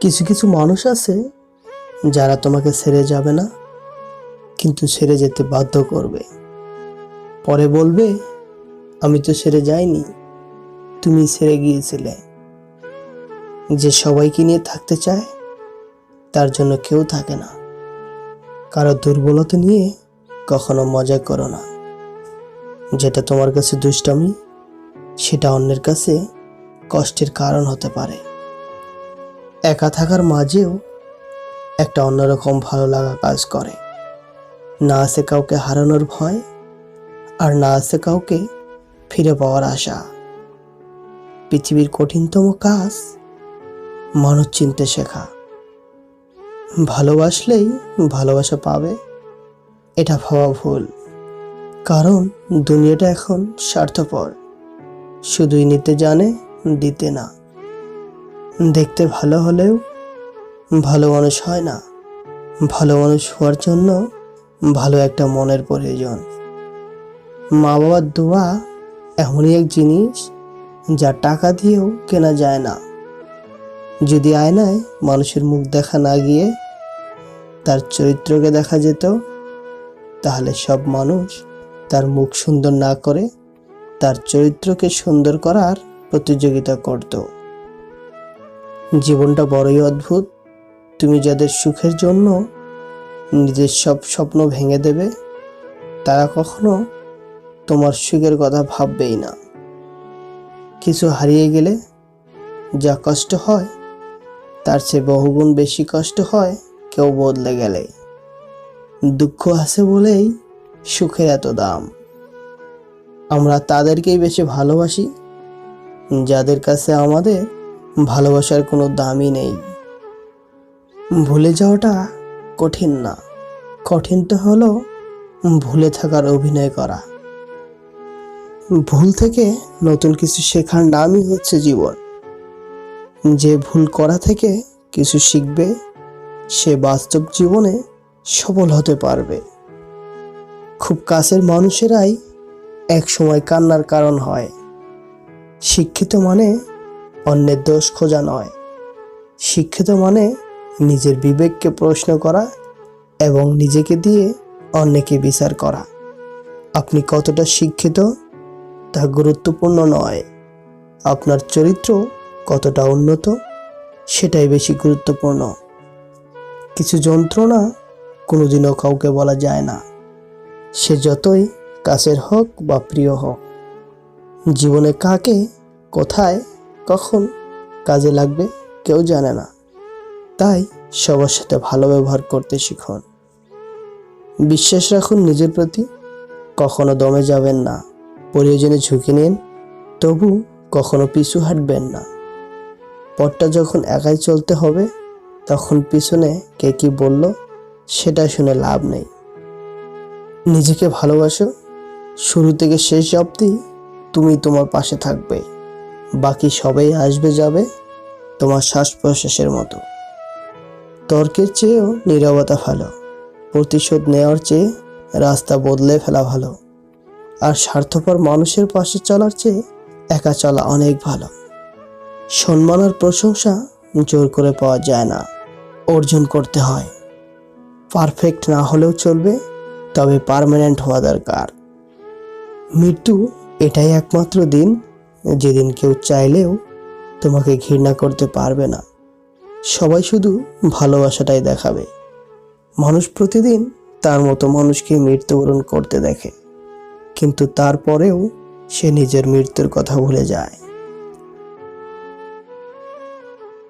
কিছু কিছু মানুষ আছে যারা তোমাকে ছেড়ে যাবে না, কিন্তু ছেড়ে যেতে বাধ্য করবে। পরে বলবে, আমি তো ছেড়ে যাইনি, তুমি ছেড়ে গিয়েছিলে। যে সবাইকে নিয়ে থাকতে চায়, তার জন্য কেউ থাকে না। কারও দুর্বলতা নিয়ে কখনো মজা করো না। যেটা তোমার কাছে দুষ্টামি, সেটা অন্যের কাছে কষ্টের কারণ হতে পারে। একা থাকার মাঝেও একটা অন্যরকম ভালো লাগা কাজ করে। না আছে কাউকে হারানোর ভয় আর না আছে কাউকে ফিরে পাওয়ার আশা। পৃথিবীর কঠিনতম কাজ মানুষ চিনতে শেখা। ভালোবাসলেই ভালোবাসা পাবে, এটা ভাবা ভুল। কারণ দুনিয়াটা এখন স্বার্থপর। শুধুই নিতে জানে, দিতে না। দেখতে ভালো হলেও ভালো মানুষ হয় না। ভালো মানুষ হওয়ার জন্য ভালো একটা মনের প্রয়োজন। মা বাবার দোয়া এমনই এক জিনিস যা টাকা দিয়েও কেনা যায় না। যদি আয়নায় মানুষের মুখ দেখা না গিয়ে তার চরিত্রকে দেখা যেত, তাহলে সব মানুষ তার মুখ সুন্দর না করে তার চরিত্রকে সুন্দর করার প্রতিযোগিতা করত। জীবনটা বড়ই অদ্ভুত। তুমি যাদের সুখের জন্য নিজের সব স্বপ্ন ভেঙে দেবে, তারা কখনো তোমার সুখের কথা ভাববেই না। কিছু হারিয়ে গেলে যা কষ্ট হয়, তার চেয়ে বহুগুণ বেশি কষ্ট হয় কেউ বদলে গেলে। দুঃখ আছে বলেই সুখের এত দাম। আমরা তাদেরকেই বেশি ভালোবাসি, যাদের কাছে আমাদের ভালোবাসার কোনো দামই নেই। ভুলে যাওয়াটা কঠিন না। কঠিন তো হলো ভুলে থাকার অভিনয় করা। ভুল থেকে নতুন কিছু শেখার নামই হচ্ছে জীবন। যে ভুল করা থেকে কিছু শিখবে, সে বাস্তব জীবনে সফল হতে পারবে। খুব কাছের মানুষেরাই এক সময় কান্নার কারণ হয়। শিক্ষিত মানে অন্যের দোষ খোঁজা নয়। শিক্ষিত মানে নিজের বিবেককে প্রশ্ন করা এবং নিজেকে দিয়ে অন্যকে বিচার করা। আপনি কতটা শিক্ষিত তা গুরুত্বপূর্ণ নয়। আপনার চরিত্র কতটা উন্নত সেটাই বেশি গুরুত্বপূর্ণ। কিছু যন্ত্রণা কোনোদিনও কাউকে বলা যায় না। সে যতই কাছের হোক বা প্রিয় হোক। জীবনে কাকে, কোথায় কখন কাজে লাগবে কেউ জানে না। তাই সবার সাথে ভালো ব্যবহার করতে শিখুন। বিশ্বাস রাখুন নিজের প্রতি, কখনো দমে যাবেন না। প্রয়োজনে ঝুঁকি নিন, তবু কখনো পিছু হাঁটবেন না। পথটা যখন একাই চলতে হবে, তখন পিছনে কে কি বলল সেটা শুনে লাভ নেই। নিজেকে ভালোবাসো, শুরু থেকে শেষ অবধি তুমি তোমার পাশে থাকবে। বাকি সবাই আসবে যাবে তোমার শ্বাস প্রশ্বাসের মতো। তর্কের চেয়েও নীরবতা ভালো। প্রতিশোধ নেওয়ার চেয়ে রাস্তা বদলে ফেলা ভালো। আর স্বার্থপর মানুষের পাশে চলার চেয়ে একা চলা অনেক ভালো। সম্মান আর প্রশংসা জোর করে পাওয়া যায় না। অর্জন করতে হয়। পারফেক্ট না হলেও চলবে, তবে পারমানেন্ট হওয়া দরকার। মৃত্যু এটাই একমাত্র দিন যেদিন কেউ চাইলেও তোমাকে ঘৃণা করতে পারবে না। সবাই শুধু ভালোবাসাটাই দেখাবে। মানুষ প্রতিদিন তার মতো মানুষকে মৃত্যুবরণ করতে দেখে। কিন্তু তারপরেও সে নিজের মৃত্যুর কথা ভুলে যায়।